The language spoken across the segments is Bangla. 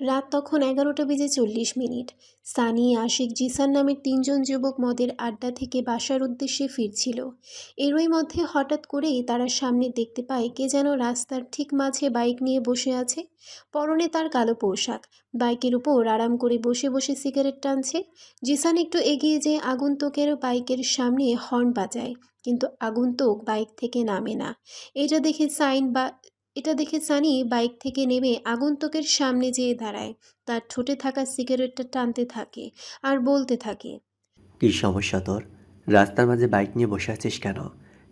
রাত তখন এগারোটা বেজে চল্লিশ মিনিট। সানি, আশিক, জিসান নামের তিনজন যুবক মদের আড্ডা থেকে বাসার উদ্দেশ্যে ফিরছিল। এরই মধ্যে হঠাৎ করেই তারা সামনে দেখতে পায় কে যেন রাস্তার ঠিক মাঝে বাইক নিয়ে বসে আছে। পরনে তার কালো পোশাক। বাইকের উপর আরাম করে বসে বসে সিগারেট টানছে। জিসান একটু এগিয়ে যেয়ে আগন্তুকের বাইকের সামনে হর্ন বাজায়, কিন্তু আগন্তুক বাইক থেকে নামে না। এটা দেখে সাইন বা এটা দেখে সানি বাইক থেকে নেমে আগন্তুকের সামনে যেয়ে দাঁড়ায়। তার ঠোঁটে থাকা সিগারেটটা টানতে থাকে আর বলতে থাকে কি সমস্যা তোর? রাস্তার মাঝে বাইক নিয়ে বসে আছিস কেন?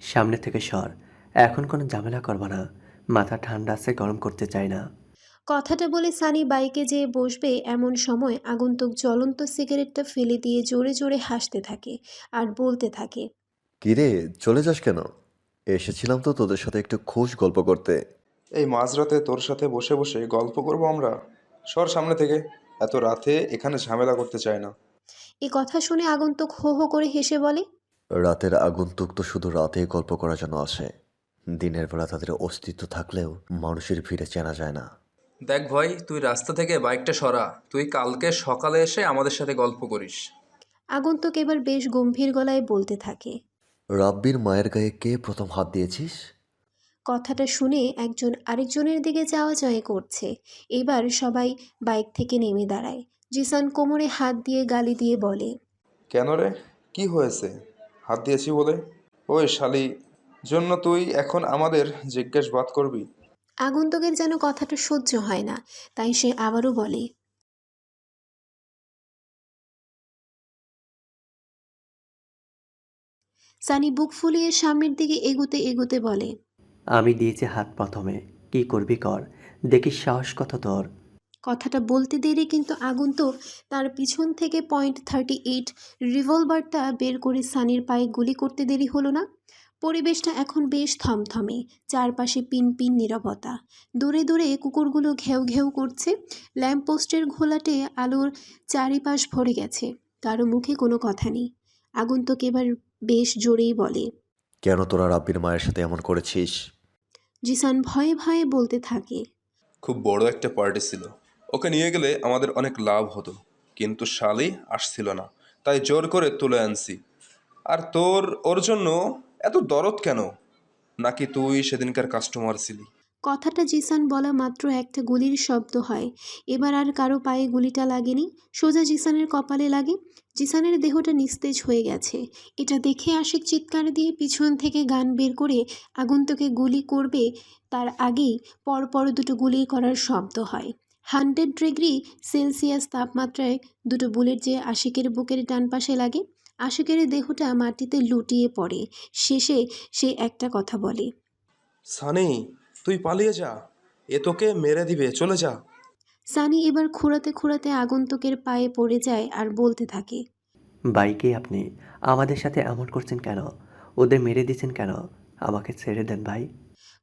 সামনে থেকে সর। এখন কোনো ঝামেলা করব না। মাথা ঠান্ডা আছে গরম করতে চাই না। কথাটা বলে সানি বাইকে যেয়ে বসবে এমন সময় আগন্তুক জ্বলন্ত সিগারেটটা ফেলে দিয়ে জোরে জোরে হাসতে থাকে আর বলতে থাকে কিরে চলে যাস কেন? এসেছিলাম তো তোদের সাথে একটু খোশ গল্প করতে। এই মাঝরাতে তোর সাথে বসে বসে গল্প করব আমরা? সর সামনে থেকে। এত রাতে এখানে ঝামেলা করতে চায় না। এ কথা শুনে আগন্তুক হো হো করে হেসে বলে রাতের আগন্তুক তো শুধু রাতেই গল্প করার জন্য আসে। দিনের বেলা তাদের অস্তিত্ব থাকলেও মানুষের ভিড়ে চেনা যায় না। দেখ ভাই তুই রাস্তা থেকে বাইকটা সরা। তুই কালকে সকালে এসে আমাদের সাথে গল্প করিস। আগন্তুক এবার বেশ গম্ভীর গলায় বলতে থাকে রাব্বির মায়ের গায়ে কে প্রথম হাত দিয়েছিস? কথাটা শুনে একজন আরেকজনের দিকে যাওয়া যায় করছে। এবার সবাই বাইক থেকে নেমে দাঁড়ায়। জিসান কোমরে হাত দিয়ে গালি দিয়ে বলে কেন রে? কি হয়েছে? হাত দিয়েছি বলে? ওই শালি জন্য তুই এখন আমাদের জিজ্ঞাসবাদ করবি? আগন্তুকের যেন কথাটা সহ্য হয় না তাই সে আবারও বলে সানি বুক ফুলিয়ে সামনের দিকে এগুতে এগুতে বলে আমি দিয়েছি হাত প্রথমে। কি করবি কর? দেখিস সাহস কত তোর। কথাটা বলতে দেরি কিন্তু আগন্তুক। তার পিছন থেকে পয়েন্ট থার্টি এইট রিভলভারটা বের করে সানির পায়ে গুলি করতে দেরি হলো না। পরিবেশটা এখন বেশ থমথমে। চারপাশে পিন পিন নীরবতা। দূরে দূরে কুকুরগুলো ঘেউ ঘেউ করছে। ল্যাম্পপোস্টের ঘোলাটে আলোর চারিপাশ ভরে গেছে। কারও মুখে কোনো কথা নেই। আগন্তুক এবার বেশ জোরেই বলে কেন তোরা রাব্বির মায়ের সাথে এমন করেছিস? জিসান ভয়ে ভয়ে বলতে থাকে। খুব বড় একটা পার্টি ছিল। ওকে নিয়ে গেলে আমাদের অনেক লাভ হতো, কিন্তু শালি আসছিল না। তাই জোর করে তুলে আনছি। আর তোর, ওর জন্য এত দরদ কেন? নাকি তুই সেদিনকার কাস্টমার ছিলি? কথাটা জিসান বলা মাত্র একটা গুলির শব্দ হয়। এবার আর কারও পায়ে গুলিটা লাগেনি। সোজা জিসানের কপালে লাগে। জিসানের দেহটা নিস্তেজ হয়ে গেছে। এটা দেখে আশিক চিৎকার দিয়ে পিছন থেকে গান বের করে আগন্তুকে গুলি করবে। তার আগেই পরপর দুটো গুলি করার শব্দ হয়। হান্ড্রেড ডিগ্রি সেলসিয়াস তাপমাত্রায় দুটো বুলেট যে আশিকের বুকের ডান পাশে লাগে, আশিকের দেহটা মাটিতে লুটিয়ে পড়ে। শেষে সে একটা কথা বলে। সানি তুই পালিয়ে যা। এ তোকে মেরে দিবে। চলে যা। সানি এবার খুঁড়াতে খুঁড়াতে আগন্তুকের পায়ে পড়ে যায় আর বলতে থাকে বাইকে আপনি আমাদের সাথে এমন করছেন কেন? ওদের মেরে দিচ্ছেন কেন? আমাকে ছেড়ে দেন ভাই।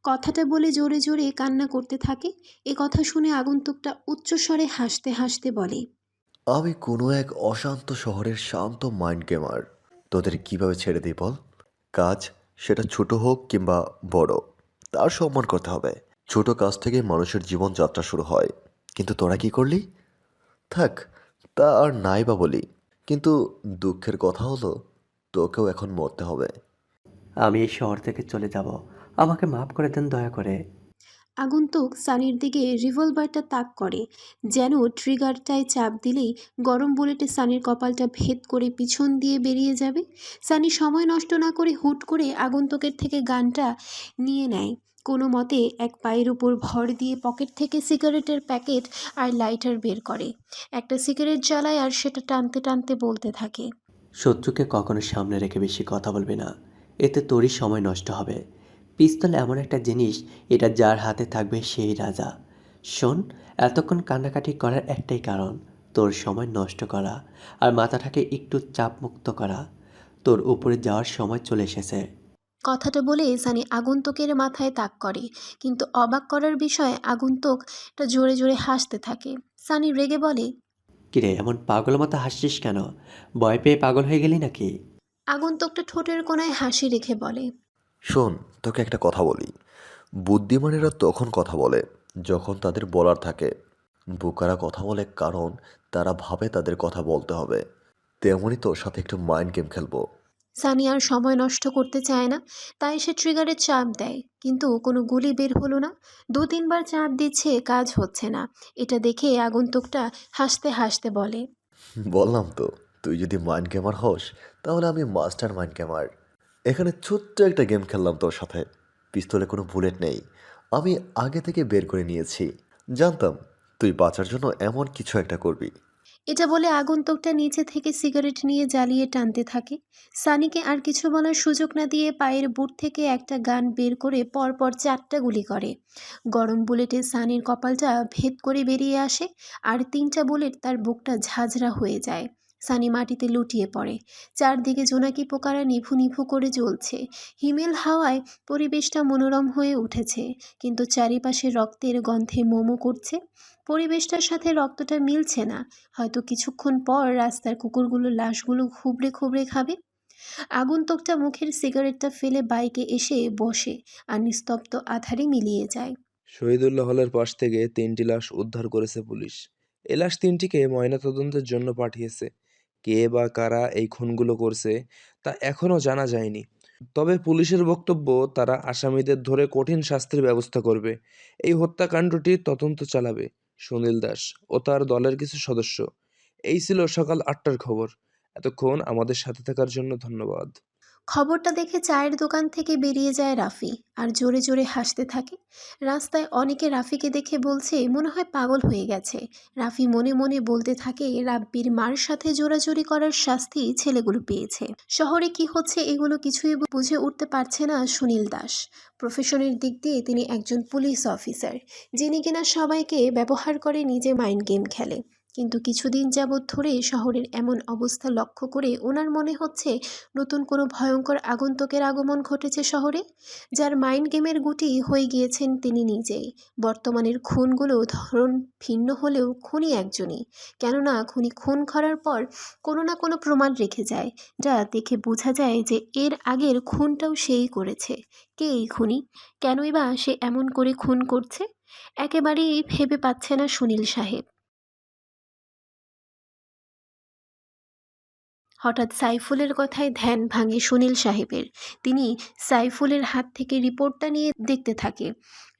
কথাটা বলে জোরে জোরে কান্না করতে থাকে। এ কথা শুনে আগন্তুকটা উচ্চস্বরে হাসতে হাসতে বলে আমি কোনো এক অশান্ত শহরের শান্ত মাইন্ড গেমার। তোদের কীভাবে ছেড়ে দিই বল? কাজ সেটা ছোট হোক কিংবা বড়। তার সম্মান করতে হবে। ছোট কাজ থেকে মানুষের জীবনযাত্রা শুরু হয়। কিন্তু তোরা কি করলি? থাক, তা আর নাই বা বলি। কিন্তু দুঃখের কথা হলো, তোকেও এখন মরতে হবে। আমি এই শহর থেকে চলে যাব। আমাকে মাফ করে দেন দয়া করে। আগন্তুক সানির দিকে রিভলভারটা তাক করে, যেন ট্রিগারটায় চাপ দিলেই গরম বুলেটে সানির কপালটা ভেদ করে পিছন দিয়ে বেরিয়ে যাবে। সানি সময় নষ্ট না করে হুট করে আগন্তুকের থেকে গানটা নিয়ে নেয়। কোনো মতে এক পায়ের উপর ভর দিয়ে পকেট থেকে সিগারেটের প্যাকেট আর লাইটার বের করে। একটা সিগারেট জ্বালায় আর সেটা টানতে টানতে বলতে থাকে। শত্রুকে কখনো সামনে রেখে বেশি কথা বলবে না। এতে তোরই সময় নষ্ট হবে। পিস্তল এমন একটা জিনিস এটা যার হাতে থাকবে সেই রাজা। শোন এতক্ষণ কান্নাকাটি করার একটাই কারণ তোর সময় নষ্ট করা আর মাথাটাকে একটু চাপমুক্ত করা। তোর উপরে যাওয়ার সময় চলে এসেছে। কথাটা বলে সানি আগন্তুকের মাথায় তাক করে কিন্তু অবাক করার বিষয়ে আগন্তুকটা জোরে জোরে হাসতে থাকে। সানি রেগে বলে কিরে এমন পাগল মতো হাসছিস কেন? ভয় পেয়ে পাগল হয়ে গেলি নাকি? আগন্তুকটা ঠোঁটের কোনায় হাসি রেখে বলে শোন তোকে একটা কথা বলি। বুদ্ধিমানেরা তখন কথা বলে যখন তাদের বলার থাকে। বোকারা কথা বলে কারণ তারা ভাবে তাদের কথা বলতে হবে। তেমনই তোর সাথে একটু মাইন্ড গেম খেলব। সানি আর সময় নষ্ট করতে চায় না তাই সে ট্রিগারের চাপ দেয়। কিন্তু কোনো গুলি বের হলো না। দু তিনবার চাপ দিচ্ছে কাজ হচ্ছে না। এটা দেখে আগন্তুকটা হাসতে হাসতে বলে। বললাম তো তুই যদি মাইন্ড গেমার হস তাহলে আমি মাস্টার মাইন্ড গেমার এখানে ছোট্ট একটা গেম খেললাম তোর সাথে। পিস্তলে কোনো বুলেট নেই। আমি আগে থেকে বের করে নিয়েছি। জানতাম, তুই বাঁচার জন্য এমন কিছু একটা করবি। এটা বলে আগন্তুকটা নিচে থেকে সিগারেট নিয়ে জ্বালিয়ে টানতে থাকে। সানিকে আর কিছু বলার সুযোগ না দিয়ে পায়ের বুট থেকে একটা গান বের করে পরপর চারটা গুলি করে। গরম বুলেটে সানির কপালটা ভেদ করে বেরিয়ে আসে, আর তিনটা বুলেট তার বুকটা ঝাঁঝরা হয়ে যায়। সানি মাটিতে লুটিয়ে পড়ে। চারদিকে জোনাকি পোকারা নিভু নিভু করে জ্বলছে। হিমেল হাওয়ায় পরিবেশটা মনোরম হয়ে উঠেছে। কিন্তু চারিপাশে রক্তের গন্ধে মোমো করছে। পরিবেশটার সাথে রক্তটা মিলছে না। হয়তো কিছুক্ষণ পর রাস্তার কুকুরগুলো লাশগুলো খুবড়ে খুবড়ে খাবে। আগন্তুকটা মুখের সিগারেটটা ফেলে বাইকে এসে বসে আর নিস্তব্ধ আধারে মিলিয়ে যায়। শহীদুল্লাহ হলের পাশ থেকে তিনটি লাশ উদ্ধার করেছে পুলিশ। এই লাশ তিনটিকে ময়নাতদন্তের জন্য পাঠিয়েছে। কে বা কারা এই খুনগুলো করছে তা এখনও জানা যায়নি। তবে পুলিশের বক্তব্য, তারা আসামিদের ধরে কঠিন শাস্তির ব্যবস্থা করবে। এই হত্যাকাণ্ডটি তদন্ত চালাবে সুনীল দাস ও তার দলের কিছু সদস্য। এই ছিল সকাল আটটার খবর। এতক্ষণ আমাদের সাথে থাকার জন্য ধন্যবাদ। খবরটা দেখে চায়ের দোকান থেকে বেরিয়ে যায় রাফি আর জোরে জোরে হাসতে থাকে। রাস্তায় অনেকে রাফিকে দেখে বলছে, মনে হয় পাগল হয়ে গেছে। রাফি মনে মনে বলতে থাকে, রাব্বির মার সাথে জোরাজোরি করার শাস্তি ছেলেগুলো পেয়েছে। শহরে কি হচ্ছে এগুলো কিছুই বুঝে উঠতে পারছে না সুনীল দাস। প্রফেশনের দিক দিয়ে তিনি একজন পুলিশ অফিসার, যিনি কিনা সবাইকে ব্যবহার করে নিজে মাইন্ড গেম খেলে। কিন্তু কিছুদিন যাবৎ ধরে শহরের এমন অবস্থা লক্ষ্য করে ওনার মনে হচ্ছে নতুন কোনো ভয়ঙ্কর আগন্তুকের আগমন ঘটেছে শহরে, যার মাইন্ড গেমের গুটি হয়ে গিয়েছেন তিনি নিজেই। বর্তমানের খুনগুলো ধরন ভিন্ন হলেও খুনি একজনই, কেননা খুনি খুন করার পর কোনো না কোনো প্রমাণ রেখে যায়, যা দেখে বোঝা যায় যে এর আগের খুনটাও সেই করেছে। কে এই খুনি? কেনই বা সে এমন করে খুন করছে? একেবারেই ভেবে পাচ্ছে না সুনীল সাহেব। হঠাৎ সাইফুলের কথায় ধ্যান ভাঙে সুনীল সাহেবের। তিনি সাইফুলের হাত থেকে রিপোর্টটা নিয়ে দেখতে থাকে।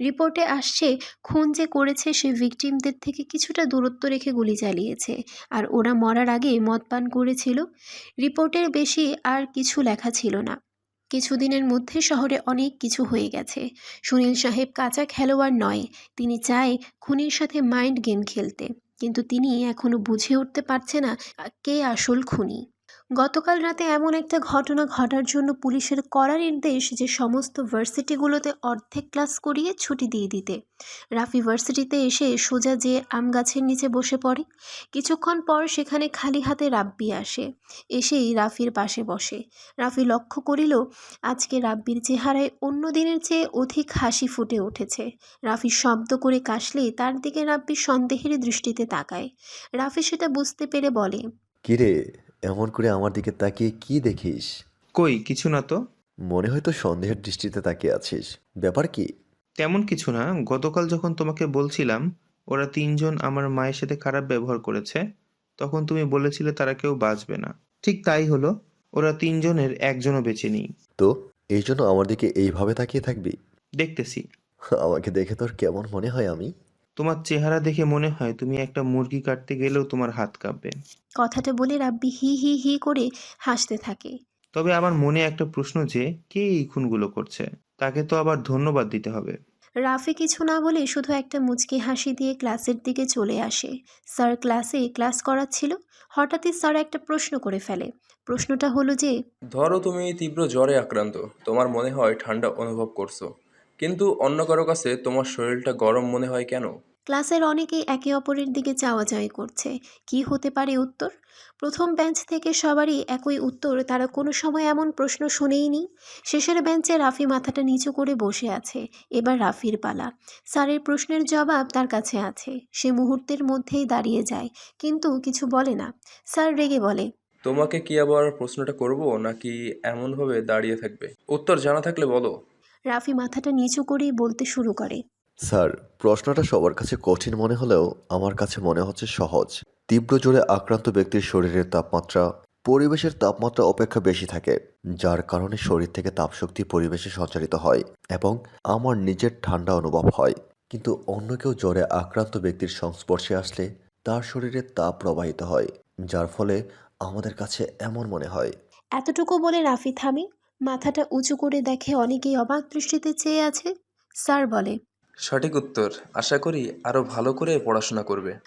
রিপোর্টে আসছে, খুন যে করেছে সে ভিকটিমদের থেকে কিছুটা দূরত্ব রেখে গুলি চালিয়েছে। আর ওরা মরার আগে মদ পান করেছিল। রিপোর্টের বেশি আর কিছু লেখা ছিল না। কিছুদিনের মধ্যে শহরে অনেক কিছু হয়ে গেছে। সুনীল সাহেব কাঁচা খেলোয়াড় নয়। তিনি চায় খুনির সাথে মাইন্ড গেম খেলতে। কিন্তু তিনি এখনও বুঝে উঠতে পারছে না, কে আসল খুনি। গতকাল রাতে এমন একটা ঘটনা ঘটার জন্য পুলিশের কড়া নির্দেশ যে সমস্ত ভার্সিটিগুলোতে অর্ধেক ক্লাস করিয়ে ছুটি দিয়ে দিতে। রাফি ভার্সিটিতে এসে সোজা যে আম গাছের নিচে বসে পড়ে। কিছুক্ষণ পর সেখানে খালি হাতে রাব্বি আসে। এসেই রাফির পাশে বসে। রাফি লক্ষ্য করিল, আজকে রাব্বির চেহারায় অন্য দিনের চেয়ে অধিক হাসি ফুটে উঠেছে। রাফি শব্দ করে কাশলে তার দিকে রাব্বি সন্দেহের দৃষ্টিতে তাকায়। রাফি সেটা বুঝতে পেরে বলে, কিরে এমন করে আমার দিকে তাকিয়ে কি দেখিস? কই কিছু না তো। মনে হয় তো সন্দেহের দৃষ্টিতে তাকিয়ে আছিস। ব্যাপার কি? তেমন কিছু না। গতকাল যখন তোমাকে বলছিলাম ওরা তিনজন আমার মায়ের সাথে খারাপ ব্যবহার করেছে তখন তুমি বলেছিলে তারা কেউ বাঁচবে না। ঠিক তাই হলো। ওরা তিনজনের একজনও বেঁচে নেই। তো এই জন্য আমার দিকে এইভাবে তাকিয়ে থাকবি? দেখতেছি। আমাকে দেখে তোর কেমন মনে হয় আমি? তোমার চেহারা দেখে মনে হয় তুমি একটা মুরগি কাটতে গেলেও তোমার হাত কাঁপবে। কথাটা বলে রাব্বি হি হি হি করে হাসতে থাকে। তবে আমার মনে একটা প্রশ্ন যে কে এই খুনগুলো করছে? তাকে তো আবার ধন্যবাদ দিতে হবে। রাফি কিছু না বলে শুধু একটা মুচকি হাসি দিয়ে ক্লাসের দিকে চলে আসে। স্যার ক্লাসে ক্লাস করাচ্ছিল। হঠাৎই স্যার একটা প্রশ্ন করে ফেলে। প্রশ্নটা হলো যে ধরো তুমি তীব্র জ্বরে আক্রান্ত। তোমার মনে হয় ঠান্ডা অনুভব করছ। কিন্তু অন্য কারও কাছে তোমার শরীরটা গরম মনে হয় কেন? ক্লাসের অনেকেই একে অপরের দিকে চাওয়াচাওয়ি করছে। কি হতে পারে উত্তর? প্রথম বেঞ্চ থেকে সবারই একই উত্তর তারা কোনো সময় এমন প্রশ্ন শুনেইনি শেষের বেঞ্চে রাফি মাথাটা নিচু করে বসে আছে। এবার রাফির পালা। স্যারের প্রশ্নের জবাব তার কাছে আছে। সে মুহূর্তের মধ্যেই দাঁড়িয়ে যায় কিন্তু কিছু বলে না। স্যার রেগে বলে তোমাকে কি আবার প্রশ্নটা করব নাকি এমনভাবে দাঁড়িয়ে থাকবে? উত্তর জানা থাকলে বলো। রাফি মাথাটা নিচু করেই বলতে শুরু করে। স্যার প্রশ্নটা সবার কাছে কঠিন মনে হলেও আমার কাছে মনে হচ্ছে সহজ। তীব্র জ্বরে আক্রান্ত ব্যক্তির শরীরের তাপমাত্রা পরিবেশের তাপমাত্রা অপেক্ষা বেশি থাকে যার কারণে শরীর থেকে তাপশক্তি পরিবেশে সঞ্চারিত হয় এবং আমার নিজের ঠান্ডা অনুভব হয়। কিন্তু অন্য কেউ জ্বরে আক্রান্ত ব্যক্তির সংস্পর্শে আসলে তার শরীরে তাপ প্রবাহিত হয় যার ফলে আমাদের কাছে এমন মনে হয়। এতটুকু বলে রাফি থামে মাথাটা উঁচু করে দেখে অনেকেই অবাক দৃষ্টিতে চেয়ে আছে। স্যার বলে, সঠিক উত্তর, আশা করি আরও ভালো করে পড়াশোনা করবে।